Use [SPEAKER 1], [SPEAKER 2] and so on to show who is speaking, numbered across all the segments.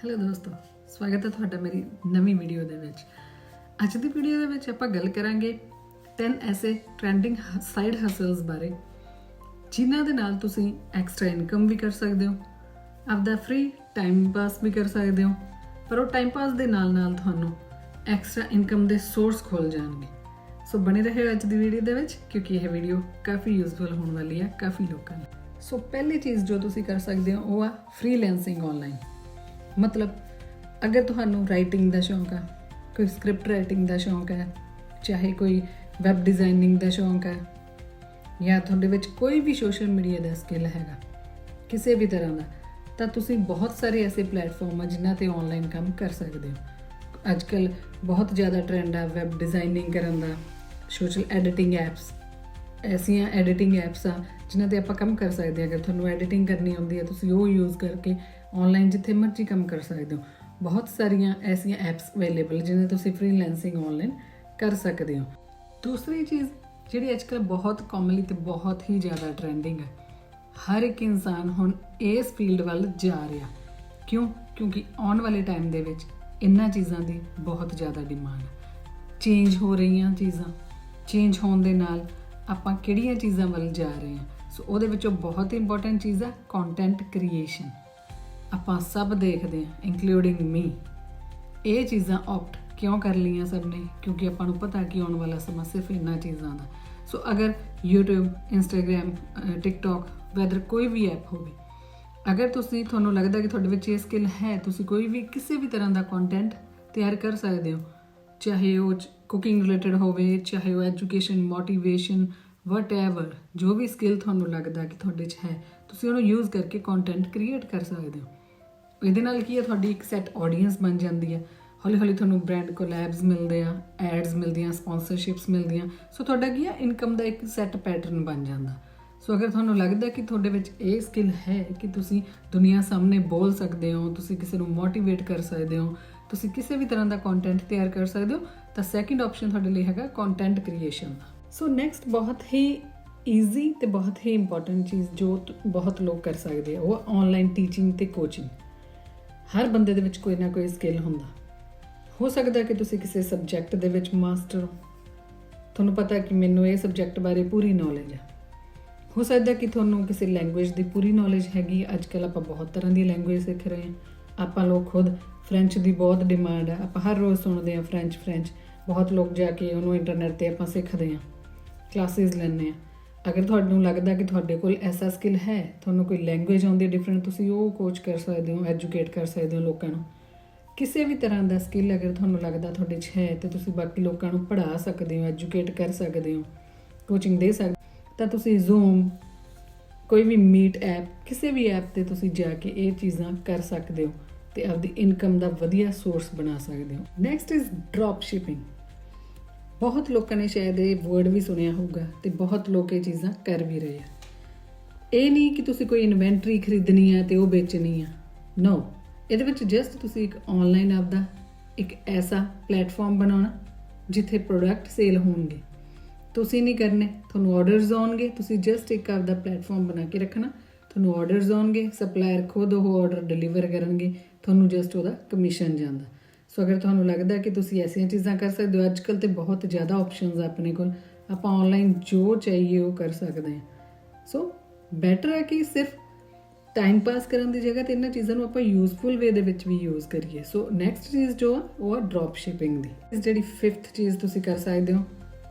[SPEAKER 1] Hello ਦੋਸਤੋ, ਸਵਾਗਤ ਹੈ ਤੁਹਾਡਾ ਮੇਰੀ ਨਵੀਂ ਵੀਡੀਓ ਦੇ ਵਿੱਚ। ਅੱਜ ਦੀ ਵੀਡੀਓ ਦੇ ਵਿੱਚ ਆਪਾਂ ਗੱਲ ਕਰਾਂਗੇ 10 ਐਸੇ ਟ੍ਰੈਂਡਿੰਗ ਸਾਈਡ ਹਸਲਸ ਬਾਰੇ, ਜਿਨ੍ਹਾਂ ਦੇ ਨਾਲ ਤੁਸੀਂ ਐਕਸਟਰਾ ਇਨਕਮ ਵੀ ਕਰ ਸਕਦੇ ਹੋ, ਆਪਦਾ ਫ੍ਰੀ ਟਾਈਮ ਪਾਸ ਵੀ ਕਰ ਸਕਦੇ ਹੋ, ਪਰ ਉਹ ਟਾਈਮ ਪਾਸ ਦੇ ਨਾਲ ਨਾਲ ਤੁਹਾਨੂੰ ਐਕਸਟਰਾ ਇਨਕਮ ਦੇ ਸੋਰਸ ਖੁੱਲ ਜਾਣਗੇ। ਸੋ ਬਣੇ ਰਹੋ ਅੱਜ ਦੀ ਵੀਡੀਓ ਦੇ ਵਿੱਚ, ਕਿਉਂਕਿ ਇਹ ਵੀਡੀਓ ਕਾਫੀ ਯੂਜ਼ਫੁਲ ਹੋਣ ਵਾਲੀ ਹੈ, ਕਾਫੀ ਲੋਕਾਂ ਲਈ। ਸੋ ਪਹਿਲੀ ਚੀਜ਼ ਜੋ ਤੁਸੀਂ ਕਰ ਸਕਦੇ ਹੋ, ਉਹ ਆ ਫ੍ਰੀਲੈਂਸਿੰਗ ਆਨਲਾਈਨ ਮਤਲਬ, ਅਗਰ ਤੁਹਾਨੂੰ ਰਾਈਟਿੰਗ ਦਾ ਸ਼ੌਂਕ ਆ, ਕੋਈ ਸਕ੍ਰਿਪਟ ਰਾਈਟਿੰਗ ਦਾ ਸ਼ੌਂਕ ਹੈ ਚਾਹੇ ਕੋਈ ਵੈਬ ਡਿਜ਼ਾਈਨਿੰਗ ਦਾ ਸ਼ੌਂਕ ਹੈ ਜਾਂ ਤੁਹਾਡੇ ਵਿੱਚ ਕੋਈ ਵੀ ਸੋਸ਼ਲ ਮੀਡੀਆ ਦਾ ਸਕਿੱਲ ਹੈਗਾ, ਕਿਸੇ ਵੀ ਤਰ੍ਹਾਂ ਦਾ, ਤਾਂ ਤੁਸੀਂ ਬਹੁਤ ਸਾਰੇ ਐਸੇ ਪਲੇਟਫਾਰਮ ਆ ਜਿਨ੍ਹਾਂ ਤੇ ਆਨਲਾਈਨ ਕੰਮ ਕਰ ਸਕਦੇ ਹੋ। ਅੱਜ ਅੱਜਕੱਲ ਬਹੁਤ ਜ਼ਿਆਦਾ ਟ੍ਰੈਂਡ ਆ ਵੈਬ ਡਿਜ਼ਾਈਨਿੰਗ ਕਰਨ ਦਾ ਸੋਸ਼ਲ ਐਡੀਟਿੰਗ ਐਪਸ ਐਸੀਆਂ ਐਡੀਟਿੰਗ ਐਪਸ ਆ ਜਿਨ੍ਹਾਂ ਤੇ ਆਪਾਂ ਕੰਮ ਕਰ ਸਕਦੇ ਹਾਂ। ਅਗਰ ਤੁਹਾਨੂੰ ਐਡੀਟਿੰਗ ਕਰਨੀ ਆਉਂਦੀ ਹੈ ਤੁਸੀਂ ਉਹ ਯੂਜ਼ ਕਰਕੇ ਆਨਲਾਈਨ ਜਿੱਥੇ ਮਰਜ਼ੀ ਕੰਮ ਕਰ ਸਕਦੇ ਹੋ। ਬਹੁਤ ਸਾਰੀਆਂ ਐਸੀਆਂ ਐਪਸ ਅਵੇਲੇਬਲ ਜਿਨ੍ਹਾਂ ਤੁਸੀਂ ਫ੍ਰੀਲੈਂਸਿੰਗ ਆਨਲਾਈਨ ਕਰ ਸਕਦੇ ਹੋ। ਦੂਸਰੀ ਚੀਜ਼ ਜਿਹੜੀ ਅੱਜਕੱਲ ਬਹੁਤ ਕਾਮਨਲੀ ਤੇ ਬਹੁਤ ਹੀ ਜ਼ਿਆਦਾ ਟ੍ਰੈਂਡਿੰਗ ਹੈ, ਹਰ ਇੱਕ ਇਨਸਾਨ ਹੁਣ ਇਸ ਫੀਲਡ ਵੱਲ ਜਾ ਰਿਹਾ। ਕਿਉਂ? ਕਿਉਂਕਿ ਆਉਣ ਵਾਲੇ ਟਾਈਮ ਦੇ ਵਿੱਚ ਇਹਨਾਂ ਚੀਜ਼ਾਂ ਦੀ ਬਹੁਤ ਜ਼ਿਆਦਾ ਡਿਮਾਂਡ ਹੈ। ਚੇਂਜ ਹੋ ਰਹੀਆਂ ਚੀਜ਼ਾਂ ਚੇਂਜ ਹੋਣ ਦੇ ਨਾਲ ਆਪਾਂ ਕਿਹੜੀਆਂ ਚੀਜ਼ਾਂ ਵੱਲ ਜਾ ਰਹੇ ਹਾਂ। ਸੋ ਉਹਦੇ ਵਿੱਚੋਂ ਬਹੁਤ ਇੰਪੋਰਟੈਂਟ ਚੀਜ਼ ਹੈ ਕੰਟੈਂਟ ਕ੍ਰੀਏਸ਼ਨ ਆਪਾਂ ਸਭ ਦੇਖਦੇ ਹਾਂ ਇਨਕਲੂਡਿੰਗ ਮੀ ਇਹ ਚੀਜ਼ਾਂ ਆਪਟ ਕਿਉਂ ਕਰ ਲਈਆਂ ਸਭ ਨੇ? ਕਿਉਂਕਿ ਆਪਾਂ ਨੂੰ ਪਤਾ ਕਿ ਆਉਣ ਵਾਲਾ ਸਮਾਂ ਸਿਰਫ ਇਹਨਾਂ ਚੀਜ਼ਾਂ ਦਾ। ਸੋ ਅਗਰ YouTube Instagram ਅਹ, TikTok ਵੈਦਰ ਕੋਈ ਵੀ ਐਪ ਹੋਵੇ ਅਗਰ ਤੁਸੀਂ ਤੁਹਾਨੂੰ ਲੱਗਦਾ ਕਿ ਤੁਹਾਡੇ ਵਿੱਚ ਇਹ ਸਕਿੱਲ ਹੈ ਤੁਸੀਂ ਕੋਈ ਵੀ ਕਿਸੇ ਵੀ ਤਰ੍ਹਾਂ ਦਾ ਕੰਟੈਂਟ ਤਿਆਰ ਕਰ ਸਕਦੇ ਹੋ ਚਾਹੇ ਉਹ ਕੁਕਿੰਗ ਰਿਲੇਟਡ ਹੋਵੇ ਚਾਹੇ ਉਹ ਐਜੂਕੇਸ਼ਨ ਮੋਟੀਵੇਸ਼ਨ ਵਟਐਵਰ ਜੋ ਵੀ ਸਕਿੱਲ ਤੁਹਾਨੂੰ ਲੱਗਦਾ ਕਿ ਤੁਹਾਡੇ 'ਚ ਹੈ ਤੁਸੀਂ ਉਹਨੂੰ ਯੂਜ਼ ਕਰਕੇ ਕੰਟੈਂਟ ਕ੍ਰੀਏਟ ਕਰ ਸਕਦੇ ਹੋ। ਇਹਦੇ ਨਾਲ ਕੀ ਹੈ ਤੁਹਾਡੀ ਇੱਕ ਸੈਟ ਆਡੀਅנס ਬਣ ਜਾਂਦੀ ਹੈ ਹੌਲੀ ਹੌਲੀ ਤੁਹਾਨੂੰ ਬ੍ਰਾਂਡ ਕੋਲੈਬਸ ਮਿਲਦੇ ਆ ਐਡਸ ਮਿਲਦੀਆਂ ਸਪਾਂਸਰਸ਼ਿਪਸ ਮਿਲਦੀਆਂ। ਸੋ ਤੁਹਾਡਾ ਕੀ ਹੈ ਇਨਕਮ ਦਾ ਇੱਕ ਸੈਟ ਪੈਟਰਨ ਬਣ ਜਾਂਦਾ। ਸੋ ਅਗਰ ਤੁਹਾਨੂੰ ਲੱਗਦਾ ਕਿ ਤੁਹਾਡੇ ਵਿੱਚ ਇਹ ਸਕਿੱਲ ਹੈ ਕਿ ਤੁਸੀਂ ਦੁਨੀਆ ਸਾਹਮਣੇ ਬੋਲ ਸਕਦੇ ਹੋ, ਤੁਸੀਂ ਕਿਸੇ ਨੂੰ ਮੋਟੀਵੇਟ ਕਰ ਸਕਦੇ ਹੋ, ਤੁਸੀਂ ਕਿਸੇ ਵੀ ਤਰ੍ਹਾਂ ਦਾ ਕੰਟੈਂਟ ਤਿਆਰ ਕਰ ਸਕਦੇ ਹੋ, ਤਾਂ ਸੈਕਿੰਡ ਆਪਸ਼ਨ ਤੁਹਾਡੇ ਲਈ ਹੈਗਾ ਕੰਟੈਂਟ ਕ੍ਰੀਏਸ਼ਨ ਦਾ। ਸੋ ਨੈਕਸਟ ਬਹੁਤ ਹੀ ਈਜ਼ੀ ਤੇ ਬਹੁਤ ਹੀ ਇੰਪੋਰਟੈਂਟ ਚੀਜ਼ ਜੋ ਬਹੁਤ ਲੋਕ ਕਰ ਸਕਦੇ ਆ, ਉਹ ਆਨਲਾਈਨ ਟੀਚਿੰਗ ਤੇ ਕੋਚਿੰਗ ਹਰ ਬੰਦੇ ਦੇ ਵਿੱਚ ਕੋਈ ਨਾ ਕੋਈ ਸਕਿੱਲ ਹੁੰਦਾ। ਹੋ ਸਕਦਾ ਕਿ ਤੁਸੀਂ ਕਿਸੇ ਸਬਜੈਕਟ ਦੇ ਵਿੱਚ ਮਾਸਟਰ ਹੋ। ਤੁਹਾਨੂੰ ਪਤਾ ਕਿ ਮੈਨੂੰ ਇਹ ਸਬਜੈਕਟ ਬਾਰੇ ਪੂਰੀ ਨੌਲੇਜ ਹੈ ਹੋ ਸਕਦਾ ਕਿ ਤੁਹਾਨੂੰ ਕਿਸੇ ਲੈਂਗੁਏਜ ਦੀ ਪੂਰੀ ਨੌਲੇਜ ਹੈਗੀ। ਅੱਜ ਕੱਲ ਆਪਾਂ ਬਹੁਤ ਤਰ੍ਹਾਂ ਦੀ ਲੈਂਗੁਏਜ ਸਿੱਖ ਰਹੇ ਹਾਂ। ਆਪਾਂ ਲੋਕ ਖੁਦ ਫ੍ਰੈਂਚ ਦੀ ਬਹੁਤ ਡਿਮਾਂਡ ਹੈ ਆਪਾਂ ਹਰ ਰੋਜ਼ ਸੁਣਦੇ ਹਾਂ ਫ੍ਰੈਂਚ ਫ੍ਰੈਂਚ ਬਹੁਤ ਲੋਕ ਜਾ ਕੇ ਉਹਨੂੰ ਇੰਟਰਨੈਟ ਤੇ ਆਪਾਂ ਸਿੱਖਦੇ ਹਾਂ। ਕਲਾਸਿਸ ਲੈਂਦੇ ਆ ਅਗਰ ਤੁਹਾਨੂੰ ਲੱਗਦਾ ਕਿ ਤੁਹਾਡੇ ਕੋਲ ਐਸਾ ਸਕਿੱਲ ਹੈ, ਤੁਹਾਨੂੰ ਕੋਈ ਲੈਂਗੁਏਜ ਆਉਂਦੀ ਡਿਫਰੈਂਟ ਤੁਸੀਂ ਉਹ ਕੋਚ ਕਰ ਸਕਦੇ ਹੋ ਐਜੂਕੇਟ ਕਰ ਸਕਦੇ ਹੋ ਲੋਕਾਂ ਨੂੰ। ਕਿਸੇ ਵੀ ਤਰ੍ਹਾਂ ਦਾ ਸਕਿੱਲ ਅਗਰ ਤੁਹਾਨੂੰ ਲੱਗਦਾ ਤੁਹਾਡੇ 'ਚ ਹੈ, ਤੇ ਤੁਸੀਂ ਬਾਕੀ ਲੋਕਾਂ ਨੂੰ ਪੜ੍ਹਾ ਸਕਦੇ ਹੋ ਐਜੂਕੇਟ ਕਰ ਸਕਦੇ ਹੋ ਕੋਚਿੰਗ ਦੇ ਸਕਦੇ ਤਾਂ ਤੁਸੀਂ ਜ਼ੂਮ ਕੋਈ ਵੀ ਮੀਟ ਐਪ ਕਿਸੇ ਵੀ ਐਪ ਤੇ ਤੁਸੀਂ ਜਾ ਕੇ ਇਹ ਚੀਜ਼ਾਂ ਕਰ ਸਕਦੇ ਹੋ ਤੇ ਆਪਦੀ ਇਨਕਮ ਦਾ ਵਧੀਆ ਸੋਰਸ ਬਣਾ ਸਕਦੇ ਹੋ। ਨੈਕਸਟ ਇਜ਼ ਡ੍ਰੌਪ ਸ਼ਿਪਿੰਗ ਬਹੁਤ ਲੋਕਾਂ ਨੇ ਸ਼ਾਇਦ ਇਹ ਵਰਡ ਵੀ ਸੁਣਿਆ ਹੋਊਗਾ ਤੇ ਬਹੁਤ ਲੋਕ ਇਹ ਚੀਜ਼ਾਂ ਕਰ ਵੀ ਰਹੇ ਆ। ਇਹ ਨਹੀਂ ਕਿ ਤੁਸੀਂ ਕੋਈ ਇਨਵੈਂਟਰੀ ਖਰੀਦਣੀ ਹੈ ਤੇ ਉਹ ਵੇਚਣੀ ਆ। ਨੋ ਇਹਦੇ ਵਿੱਚ ਜਸਟ ਤੁਸੀਂ ਇੱਕ ਆਨਲਾਈਨ ਆਪਦਾ ਇੱਕ ਐਸਾ ਪਲੇਟਫਾਰਮ ਬਣਾਉਣਾ ਜਿੱਥੇ ਪ੍ਰੋਡਕਟ ਸੇਲ ਹੋਣਗੇ। ਤੁਸੀਂ ਨਹੀਂ ਕਰਨੇ, ਤੁਹਾਨੂੰ ਆਰਡਰਸ ਆਉਣਗੇ, ਤੁਸੀਂ ਜਸਟ ਇੱਕ ਆਪਦਾ ਪਲੇਟਫਾਰਮ ਬਣਾ ਕੇ ਰੱਖਣਾ। ਤੁਹਾਨੂੰ ਆਰਡਰਸ ਆਉਣਗੇ ਸਪਲਾਇਰ ਖੁਦ ਉਹ ਆਰਡਰ ਡਿਲੀਵਰ ਕਰਨਗੇ, ਤੁਹਾਨੂੰ ਜਸਟ ਉਹਦਾ ਕਮਿਸ਼ਨ ਜਾਂਦਾ। ਸੋ ਅਗਰ ਤੁਹਾਨੂੰ ਲੱਗਦਾ ਕਿ ਤੁਸੀਂ ਐਸੀਆਂ ਚੀਜ਼ਾਂ ਕਰ ਸਕਦੇ ਹੋ ਅੱਜਕੱਲ ਤੇ ਬਹੁਤ ਜ਼ਿਆਦਾ ਆਪਸ਼ਨਸ ਆ ਆਪਣੇ ਕੋਲ। ਆਪਾਂ ਆਨਲਾਈਨ ਜੋ ਚਾਹੀਏ ਉਹ ਕਰ ਸਕਦੇ ਹਾਂ। ਸੋ ਬੈਟਰ ਹੈ ਕਿ ਸਿਰਫ ਟਾਈਮ ਪਾਸ ਕਰਨ ਦੀ ਜਗ੍ਹਾ ਤੇ ਇਹਨਾਂ ਚੀਜ਼ਾਂ ਨੂੰ ਆਪਾਂ ਯੂਜ਼ਫੁਲ ਵੇ ਦੇ ਵਿੱਚ ਵੀ ਯੂਜ਼ ਕਰੀਏ। ਸੋ ਨੈਕਸਟ ਚੀਜ਼ ਜੋ ਆ, ਉਹ ਆ ਡ੍ਰੌਪ ਸ਼ਿਪਿੰਗ ਦੀ। ਇਸ ਜਿਹੜੀ ਫਿਫਥ ਚੀਜ਼ ਤੁਸੀਂ ਕਰ ਸਕਦੇ ਹੋ,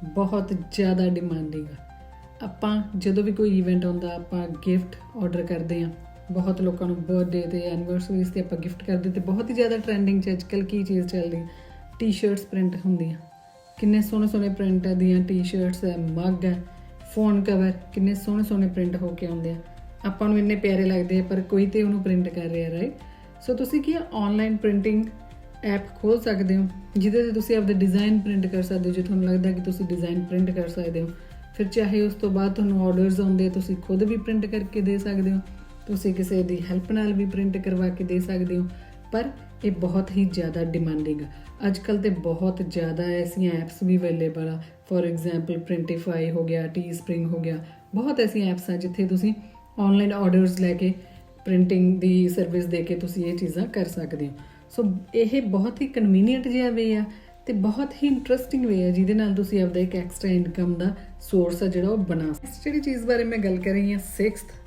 [SPEAKER 1] ਬਹੁਤ ਜ਼ਿਆਦਾ ਡਿਮਾਂਡਿੰਗ ਆ। ਆਪਾਂ ਜਦੋਂ ਵੀ ਕੋਈ ਇਵੈਂਟ ਆਉਂਦਾ, ਆਪਾਂ ਗਿਫਟ ਆਰਡਰ ਕਰਦੇ ਆ ਬਹੁਤ ਲੋਕਾਂ ਨੂੰ ਬਰਥਡੇ ਤੇ ਐਨੀਵਰਸਰੀਜ਼ ਤੇ ਆਪਾਂ ਗਿਫਟ ਕਰਦੇ ਤੇ ਬਹੁਤ ਹੀ ਜ਼ਿਆਦਾ ਟ੍ਰੈਂਡਿੰਗ ਚ ਅੱਜਕੱਲ ਕੀ ਚੀਜ਼ ਚੱਲਦੀ ਟੀ-ਸ਼ਰਟਸ ਪ੍ਰਿੰਟ ਹੁੰਦੀਆਂ। ਕਿੰਨੇ ਸੋਹਣੇ ਸੋਹਣੇ ਪ੍ਰਿੰਟ ਦੀਆਂ ਟੀ-ਸ਼ਰਟਸ ਹੈ ਮੱਗ ਹੈ ਫੋਨ ਕਵਰ ਕਿੰਨੇ ਸੋਹਣੇ ਸੋਹਣੇ ਪ੍ਰਿੰਟ ਹੋ ਕੇ ਆਉਂਦੇ ਆ। ਆਪਾਂ ਨੂੰ ਇੰਨੇ ਪਿਆਰੇ ਲੱਗਦੇ ਆ, ਪਰ ਕੋਈ ਤੇ ਉਹਨੂੰ ਪ੍ਰਿੰਟ ਕਰ ਰਿਹਾ ਰਾਈਟ ਸੋ ਤੁਸੀਂ ਕੀ ਆਨਲਾਈਨ ਪ੍ਰਿੰਟਿੰਗ ਐਪ ਖੋਲ ਸਕਦੇ ਹੋ, ਜਿਹਦੇ ਤੇ ਤੁਸੀਂ ਆਪਦੇ ਡਿਜ਼ਾਈਨ ਪ੍ਰਿੰਟ ਕਰ ਸਕਦੇ ਹੋ, ਜੇ ਤੁਹਾਨੂੰ ਲੱਗਦਾ ਕਿ ਤੁਸੀਂ ਡਿਜ਼ਾਈਨ ਪ੍ਰਿੰਟ ਕਰ ਸਕਦੇ ਹੋ। ਫਿਰ ਚਾਹੇ ਉਸ ਤੋਂ ਬਾਅਦ ਤੁਹਾਨੂੰ ਆਰਡਰਸ ਆਉਂਦੇ ਤੁਸੀਂ ਖੁਦ ਵੀ ਪ੍ਰਿੰਟ ਕਰਕੇ ਦੇ ਸਕਦੇ ਹੋ। ਤੁਸੀਂ ਕਿਸੇ ਦੀ ਹੈਲਪ ਨਾਲ ਵੀ ਪ੍ਰਿੰਟ ਕਰਵਾ ਕੇ ਦੇ ਸਕਦੇ ਹੋ, ਪਰ ਇਹ ਬਹੁਤ ਹੀ ਜ਼ਿਆਦਾ ਡਿਮਾਂਡਿੰਗ ਆ। ਅੱਜ ਕੱਲ ਤੇ ਬਹੁਤ ਜ਼ਿਆਦਾ ਐਸੀਆਂ ਐਪਸ ਵੀ ਅਵੇਲੇਬਲ ਆ। ਫੋਰ ਐਗਜ਼ਾਮਪਲ ਪ੍ਰਿੰਟੀਫਾਈ ਹੋ ਗਿਆ ਟੀ ਸਪ੍ਰਿੰਗ ਹੋ ਗਿਆ। ਬਹੁਤ ਐਸੀਆਂ ਐਪਸ ਆ ਜਿੱਥੇ ਤੁਸੀਂ ਆਨਲਾਈਨ ਆਰਡਰਸ ਲੈ ਕੇ ਪ੍ਰਿੰਟਿੰਗ ਦੀ ਸਰਵਿਸ ਦੇ ਕੇ ਤੁਸੀਂ ਇਹ ਚੀਜ਼ਾਂ ਕਰ ਸਕਦੇ ਹੋ। ਸੋ ਇਹ ਬਹੁਤ ਹੀ ਕਨਵੀਨੀਅੰਟ ਜਿਹਾ ਵੇ ਆ ਤੇ ਬਹੁਤ ਹੀ ਇੰਟਰਸਟਿੰਗ ਵੇ ਆ, ਜਿਹਦੇ ਨਾਲ ਤੁਸੀਂ ਆਪਦਾ ਇੱਕ ਐਕਸਟਰਾ ਇਨਕਮ ਦਾ ਸੋਰਸ ਆ ਜਿਹੜਾ ਉਹ ਬਣਾ ਸਕਦੇ ਜਿਹੜੀ ਚੀਜ਼ ਬਾਰੇ ਮੈਂ ਗੱਲ ਕਰ ਰਹੀ ਹਾਂ 6th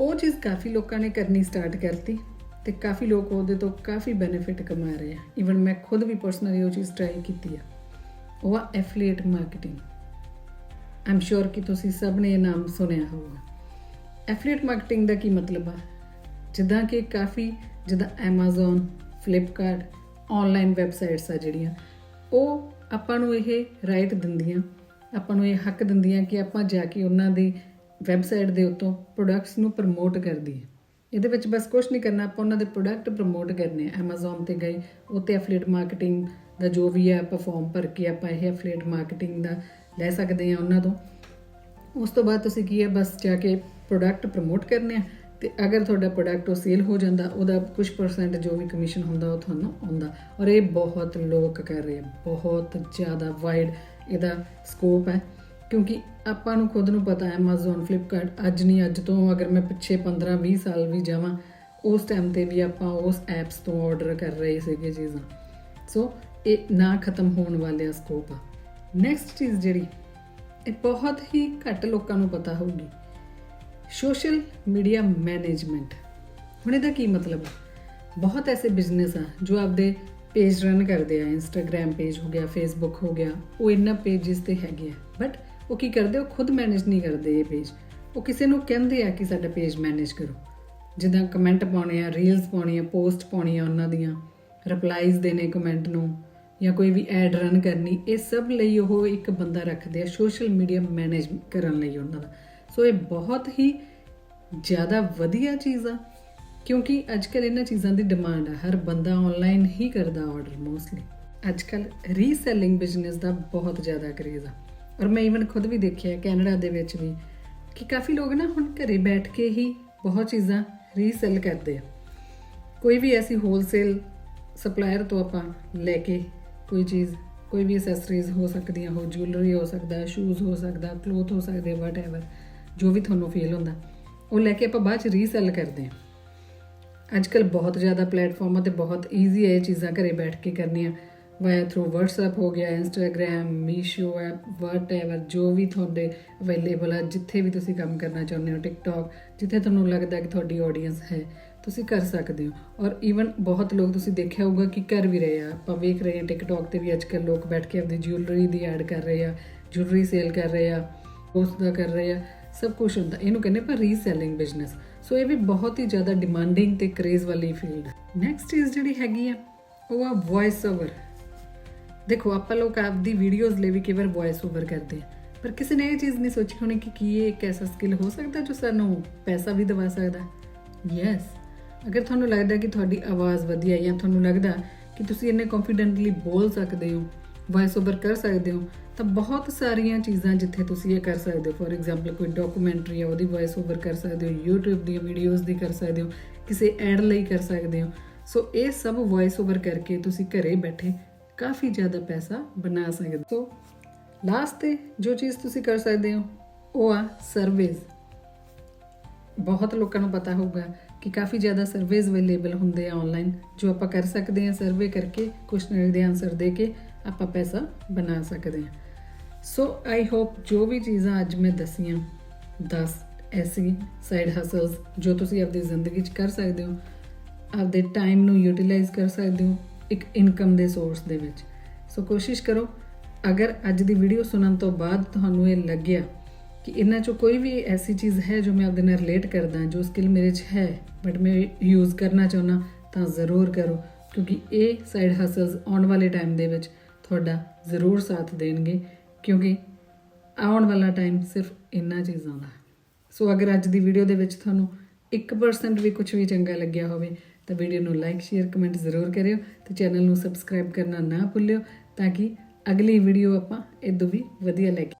[SPEAKER 1] ਉਹ ਚੀਜ਼ ਕਾਫੀ ਲੋਕਾਂ ਨੇ ਕਰਨੀ ਸਟਾਰਟ ਕਰਤੀ ਤੇ ਕਾਫੀ ਲੋਕ ਉਹਦੇ ਤੋਂ ਕਾਫੀ ਬੈਨੀਫਿਟ ਕਮਾ ਰਹੇ ਆ। ਇਵਨ ਮੈਂ ਖੁਦ ਵੀ ਪਰਸਨਲੀ ਉਹ ਚੀਜ਼ ਟਰਾਈ ਕੀਤੀ ਆ। ਉਹ ਆ ਐਫਲੀਏਟ ਮਾਰਕੀਟਿੰਗ ਆਮ ਸ਼ੋਰ ਕਿ ਤੁਸੀਂ ਸਭ ਨੇ ਇਹ ਨਾਮ ਸੁਣਿਆ ਹੋਊਗਾ। ਐਫਲੀਏਟ ਮਾਰਕੀਟਿੰਗ ਦਾ ਕੀ ਮਤਲਬ ਆ? ਜਿੱਦਾਂ ਕਿ ਕਾਫੀ ਜਿੱਦਾਂ Amazon, Flipkart ਆਨਲਾਈਨ ਵੈਬਸਾਈਟਸ ਆ ਜਿਹੜੀਆਂ, ਉਹ ਆਪਾਂ ਨੂੰ ਇਹ ਰਾਈਟ ਦਿੰਦੀਆਂ। ਆਪਾਂ ਨੂੰ ਇਹ ਹੱਕ ਦਿੰਦੀਆਂ ਕਿ ਆਪਾਂ ਜਾ ਕੇ ਉਹਨਾਂ ਦੀ ਵੈਬਸਾਈਟ ਦੇ ਉੱਤੋਂ ਪ੍ਰੋਡਕਟਸ ਨੂੰ ਪ੍ਰਮੋਟ ਕਰਦੀ ਹੈ। ਇਹਦੇ ਵਿੱਚ ਬਸ ਕੁਝ ਨਹੀਂ ਕਰਨਾ, ਆਪਾਂ ਉਹਨਾਂ ਦੇ ਪ੍ਰੋਡਕਟ ਪ੍ਰਮੋਟ ਕਰਨੇ ਆ। Amazon ਤੇ ਗਏ ਉੱਤੇ ਐਫਲੀਏਟ ਮਾਰਕੀਟਿੰਗ ਦਾ ਜੋ ਵੀ ਹੈ ਆਪਾਂ ਫਾਰਮ ਭਰ ਕੇ ਆਪਾਂ ਇਹ ਐਫਲੀਏਟ ਮਾਰਕੀਟਿੰਗ ਦਾ ਲੈ ਸਕਦੇ ਆ ਉਹਨਾਂ ਤੋਂ। ਉਸ ਤੋਂ ਬਾਅਦ ਤੁਸੀਂ ਕੀ ਹੈ, ਬਸ ਜਾ ਕੇ ਪ੍ਰੋਡਕਟ ਪ੍ਰਮੋਟ ਕਰਨੇ ਆ ਤੇ ਅਗਰ ਤੁਹਾਡਾ ਪ੍ਰੋਡਕਟ ਉਹ ਸੇਲ ਹੋ ਜਾਂਦਾ, ਉਹਦਾ ਕੁਝ ਪਰਸੈਂਟ ਜੋ ਵੀ ਕਮਿਸ਼ਨ ਹੁੰਦਾ, ਉਹ ਤੁਹਾਨੂੰ ਆਉਂਦਾ। ਔਰ ਇਹ ਬਹੁਤ ਲੋਕ ਕਰ ਰਹੇ ਆ, ਬਹੁਤ ਜ਼ਿਆਦਾ ਵਾਈਡ ਇਹਦਾ ਸਕੋਪ ਹੈ। ਕਿਉਂਕਿ ਆਪਾਂ ਨੂੰ ਖੁਦ ਨੂੰ ਪਤਾ ਹੈ Amazon, Flipkart, ਅੱਜ ਨਹੀਂ, ਅੱਜ ਤੋਂ ਅਗਰ ਮੈਂ ਪਿੱਛੇ 15 20 ਸਾਲ ਵੀ ਜਾਵਾਂ, ਉਸ ਟਾਈਮ ਤੇ ਵੀ ਆਪਾਂ ਉਸ ਐਪਸ ਤੋਂ ਆਰਡਰ ਕਰ ਰਹੇ ਸੀਗੇ ਚੀਜ਼ਾਂ। ਸੋ ਇਹ ਨਾ ਖਤਮ ਹੋਣ ਵਾਲਾ ਸਕੋਪ ਆ। ਨੈਕਸਟ ਚੀਜ਼ ਜਿਹੜੀ, ਇਹ ਬਹੁਤ ਹੀ ਘੱਟ ਲੋਕਾਂ ਨੂੰ ਪਤਾ ਹੋਊਗੀ। ਸੋਸ਼ਲ ਮੀਡੀਆ ਮੈਨੇਜਮੈਂਟ ਹੁਣ ਇਹਦਾ ਕੀ ਮਤਲਬ ਹੈ ਬਹੁਤ ਐਸੇ ਬਿਜ਼ਨਸ ਆ ਜੋ ਆਪਦੇ ਪੇਜ ਰਨ ਕਰਦੇ ਆ। ਇੰਸਟਾਗ੍ਰam ਪੇਜ ਹੋ ਗਿਆ ਫੇਸਬੁੱਕ ਹੋ ਗਿਆ, ਉਹ ਇਹਨਾਂ ਪੇजेस ਤੇ ਹੈਗੇ ਆ। ਬਟ ਉਹ ਕੀ ਕਰਦੇ? ਉਹ ਖੁਦ ਮੈਨੇਜ ਨਹੀਂ ਕਰਦੇ ਇਹ ਪੇਜ ਉਹ ਕਿਸੇ ਨੂੰ ਕਹਿੰਦੇ ਆ ਕਿ ਸਾਡਾ ਪੇਜ ਮੈਨੇਜ ਕਰੋ। ਜਿੱਦਾਂ ਕਮੈਂਟ ਪਾਉਣੇ ਆ ਰੀਲਸ ਪਾਉਣੀ ਆ ਪੋਸਟ ਪਾਉਣੀ ਆ ਉਹਨਾਂ ਦੀਆਂ ਰਿਪਲਾਈਜ਼ ਦੇਣੇ ਕਮੈਂਟ ਨੂੰ, ਜਾਂ ਕੋਈ ਵੀ ਐਡ ਰਨ ਕਰਨੀ, ਇਹ ਸਭ ਲਈ ਉਹ ਇੱਕ ਬੰਦਾ ਰੱਖਦੇ ਆ ਸੋਸ਼ਲ ਮੀਡੀਆ ਮੈਨੇਜ ਕਰਨ ਲਈ ਉਹਨਾਂ ਦਾ। ਸੋ ਇਹ ਬਹੁਤ ਹੀ ਜ਼ਿਆਦਾ ਵਧੀਆ ਚੀਜ਼ ਆ, ਕਿਉਂਕਿ ਅੱਜਕੱਲ ਇਹਨਾਂ ਚੀਜ਼ਾਂ ਦੀ ਡਿਮਾਂਡ ਆ। ਹਰ ਬੰਦਾ ਆਨਲਾਈਨ ਹੀ ਕਰਦਾ ਆਰਡਰ ਮੋਸਟਲੀ ਅੱਜਕੱਲ ਰੀਸੈਲਿੰਗ ਬਿਜ਼ਨਸ ਦਾ ਬਹੁਤ ਜ਼ਿਆਦਾ ਕਰੇਜ਼ ਆ। ਔਰ ਮੈਂ ਇਵਨ ਖੁਦ ਵੀ ਦੇਖਿਆ ਕੈਨੇਡਾ ਦੇ ਵਿੱਚ ਵੀ ਕਿ ਕਾਫੀ ਲੋਕ ਨਾ ਹੁਣ ਘਰੇ ਬੈਠ ਕੇ ਹੀ ਬਹੁਤ ਚੀਜ਼ਾਂ ਰੀਸੈਲ ਕਰਦੇ ਆ। ਕੋਈ ਵੀ ਐਸੀ ਹੋਲਸੇਲ ਸਪਲਾਇਰ ਤੋਂ ਆਪਾਂ ਲੈ ਕੇ ਕੋਈ ਚੀਜ਼, ਕੋਈ ਵੀ ਐਕਸੈਸਰੀਜ਼ ਹੋ ਸਕਦੀਆਂ, ਹੋ ਜੁਐਲਰੀ ਹੋ ਸਕਦਾ ਸ਼ੂਜ਼ ਹੋ ਸਕਦਾ ਕਲੋਥ ਹੋ ਸਕਦੇ ਵਟਐਵਰ ਜੋ ਵੀ ਤੁਹਾਨੂੰ ਫੀਲ ਹੁੰਦਾ, ਉਹ ਲੈ ਕੇ ਆਪਾਂ ਬਾਅਦ ਚ ਰੀਸੈਲ ਕਰਦੇ ਹਾਂ ਅੱਜ ਕੱਲ ਬਹੁਤ ਜ਼ਿਆਦਾ ਪਲੇਟਫਾਰਮਾਂ ਤੇ ਬਹੁਤ ਈਜ਼ੀ ਹੈ ਇਹ ਚੀਜ਼ਾਂ ਘਰੇ ਬੈਠ ਕੇ ਕਰਨੀਆਂ। ਵਾਇਆ ਥਰੂ WhatsApp ਹੋ ਗਿਆ, Instagram, Meesho ਐਪ ਵਟਐਵਰ ਜੋ ਵੀ ਤੁਹਾਡੇ ਅਵੇਲੇਬਲ ਆ, ਜਿੱਥੇ ਵੀ ਤੁਸੀਂ ਕੰਮ ਕਰਨਾ ਚਾਹੁੰਦੇ ਹੋ, TikTok, ਜਿੱਥੇ ਤੁਹਾਨੂੰ ਲੱਗਦਾ ਕਿ ਤੁਹਾਡੀ ਆਡੀਅנס ਹੈ, ਤੁਸੀਂ ਕਰ ਸਕਦੇ ਹੋ। ਔਰ ਈਵਨ ਬਹੁਤ ਲੋਕ ਤੁਸੀਂ ਦੇਖਿਆ ਹੋਊਗਾ ਕਿ ਕਰ ਵੀ ਰਹੇ ਆ। ਆਪਾਂ ਵੇਖ ਰਹੇ ਹਾਂ TikTok ਤੇ ਵੀ ਅੱਜਕੱਲ ਲੋਕ ਬੈਠ ਕੇ ਆਪਣੀ ਜੁਐਲਰੀ ਦੀ ਐਡ ਕਰ ਰਹੇ ਆ ਜੁਐਲਰੀ ਸੇਲ ਕਰ ਰਹੇ ਆ, ਉਸ ਦਾ ਕਰ ਰਹੇ ਆ, ਸਭ ਕੁਝ ਹੁੰਦਾ। ਇਹਨੂੰ ਕਹਿੰਦੇ ਆਪਾਂ ਰੀਸੈਲਿੰਗ ਬਿਜ਼ਨਸ ਸੋ ਇਹ ਵੀ ਬਹੁਤ ਹੀ ਜ਼ਿਆਦਾ ਡਿਮਾਂਡਿੰਗ ਤੇ ਕ੍ਰੇਜ਼ ਵਾਲੀ ਫੀਲਡ ਨੈਕਸਟ ਚੀਜ਼ ਜਿਹੜੀ ਹੈਗੀ ਆ, ਉਹ ਆ ਵੌਇਸ ਓਵਰ ਦੇਖੋ, ਆਪਾਂ ਲੋਕ ਆਪਦੀ ਵੀਡੀਓਜ਼ ਲਈ ਵੀ ਕਈ ਵਾਰ ਵੌਇਸ ਓਵਰ ਕਰਦੇ ਆ ਪਰ ਕਿਸੇ ਨੇ ਇਹ ਚੀਜ਼ ਨਹੀਂ ਸੋਚੀ ਹੋਣੀ ਕਿ ਕੀ ਇਹ ਇੱਕ ਐਸਾ ਸਕਿੱਲ ਹੋ ਸਕਦਾ ਜੋ ਸਾਨੂੰ ਪੈਸਾ ਵੀ ਦਿਵਾ ਸਕਦਾ? ਯੈਸ ਅਗਰ ਤੁਹਾਨੂੰ ਲੱਗਦਾ ਕਿ ਤੁਹਾਡੀ ਆਵਾਜ਼ ਵਧੀਆ ਹੈ ਜਾਂ ਤੁਹਾਨੂੰ ਲੱਗਦਾ ਕਿ ਤੁਸੀਂ ਇੰਨੇ ਕੌਨਫੀਡੈਂਟਲੀ ਬੋਲ ਸਕਦੇ ਹੋ ਵੌਇਸ ਓਵਰ ਕਰ ਸਕਦੇ ਹੋ, ਤਾਂ ਬਹੁਤ ਸਾਰੀਆਂ ਚੀਜ਼ਾਂ ਜਿੱਥੇ ਤੁਸੀਂ ਇਹ ਕਰ ਸਕਦੇ ਹੋ। ਫੋਰ ਐਗਜ਼ਾਮਪਲ ਕੋਈ ਡਾਕੂਮੈਂਟਰੀ ਹੈ ਉਹਦੀ ਵੌਇਸ ਓਵਰ ਕਰ ਸਕਦੇ ਹੋ, YouTube ਦੀਆਂ ਵੀਡੀਓਜ਼ ਦੀ ਕਰ ਸਕਦੇ ਹੋ, ਕਿਸੇ ਐਡ ਲਈ ਕਰ ਸਕਦੇ ਹੋ। ਸੋ ਇਹ ਸਭ ਵੌਇਸ ਓਵਰ ਕਰਕੇ ਤੁਸੀਂ ਘਰੇ ਬੈਠੇ ਕਾਫੀ ਜ਼ਿਆਦਾ ਪੈਸਾ ਬਣਾ ਸਕਦੇ ਹੋ। ਸੋ ਲਾਸਟ ਤੇ ਜੋ ਚੀਜ਼ ਤੁਸੀਂ ਕਰ ਸਕਦੇ ਹੋ, ਉਹ ਆ ਸਰਵੇਜ਼ ਬਹੁਤ ਲੋਕਾਂ ਨੂੰ ਪਤਾ ਹੋਊਗਾ ਕਿ ਕਾਫੀ ਜ਼ਿਆਦਾ ਸਰਵੇਜ਼ ਅਵੇਲੇਬਲ ਹੁੰਦੇ ਆ ਆਨਲਾਈਨ ਜੋ ਆਪਾਂ ਕਰ ਸਕਦੇ ਹਾਂ ਸਰਵੇ ਕਰਕੇ ਕੁਐਸਚਨਰੀ ਦੇ ਆਨਸਰ ਦੇ ਕੇ ਆਪਾਂ ਪੈਸਾ ਬਣਾ ਸਕਦੇ ਹਾਂ ਸੋ ਆਈ ਹੋਪ ਜੋ ਵੀ ਚੀਜ਼ਾਂ ਅੱਜ ਮੈਂ ਦਸੀਆਂ 10 ਐਸੀ ਸਾਈਡ ਹਸਲਸ ਜੋ ਤੁਸੀਂ ਆਪਣੀ ਜ਼ਿੰਦਗੀ 'ਚ ਕਰ ਸਕਦੇ ਹੋ, ਆਪਦੇ ਟਾਈਮ ਨੂੰ ਯੂਟਿਲਾਈਜ਼ ਕਰ ਸਕਦੇ ਹੋ ਇੱਕ ਇਨਕਮ ਦੇ ਸੋਰਸ ਦੇ ਵਿੱਚ। ਸੋ ਕੋਸ਼ਿਸ਼ ਕਰੋ, ਅਗਰ ਅੱਜ ਦੀ ਵੀਡੀਓ ਸੁਣਨ ਤੋਂ ਬਾਅਦ ਤੁਹਾਨੂੰ ਇਹ ਲੱਗਿਆ ਕਿ ਇਹਨਾਂ ਚੋਂ ਕੋਈ ਵੀ ਐਸੀ ਚੀਜ਼ ਹੈ ਜੋ ਮੈਂ ਆਪਦੇ ਨਾਲ ਰਿਲੇਟ ਕਰਦਾ, ਜੋ ਸਕਿੱਲ ਮੇਰੇ 'ਚ ਹੈ ਬਟ ਮੈਂ ਯੂਜ਼ ਕਰਨਾ ਚਾਹੁੰਦਾ ਤਾਂ ਜ਼ਰੂਰ ਕਰੋ, ਕਿਉਂਕਿ ਇਹ ਸਾਈਡ ਹਸਲਸ ਆਉਣ ਵਾਲੇ ਟਾਈਮ ਦੇ ਵਿੱਚ ਤੁਹਾਡਾ ਜ਼ਰੂਰ ਸਾਥ ਦੇਣਗੇ, ਕਿਉਂਕਿ ਆਉਣ ਵਾਲਾ ਟਾਈਮ ਸਿਰਫ ਇਹਨਾਂ ਚੀਜ਼ਾਂ ਦਾ ਸੋ ਅਗਰ ਅੱਜ ਦੀ ਵੀਡੀਓ ਦੇ ਵਿੱਚ ਤੁਹਾਨੂੰ 1% ਵੀ ਕੁਝ ਵੀ ਚੰਗਾ ਲੱਗਿਆ ਹੋਵੇ ਤਾਂ ਵੀਡੀਓ ਨੂੰ ਲਾਈਕ ਸ਼ੇਅਰ ਕਮੈਂਟ ਜ਼ਰੂਰ ਕਰਿਓ ਤੇ ਚੈਨਲ ਨੂੰ ਸਬਸਕ੍ਰਾਈਬ ਕਰਨਾ ਨਾ ਭੁੱਲਿਓ ਤਾਂ ਕਿ ਅਗਲੀ ਵੀਡੀਓ ਆਪਾਂ ਇਦੋਂ ਵੀ ਵਧੀਆ ਲੈ ਕੇ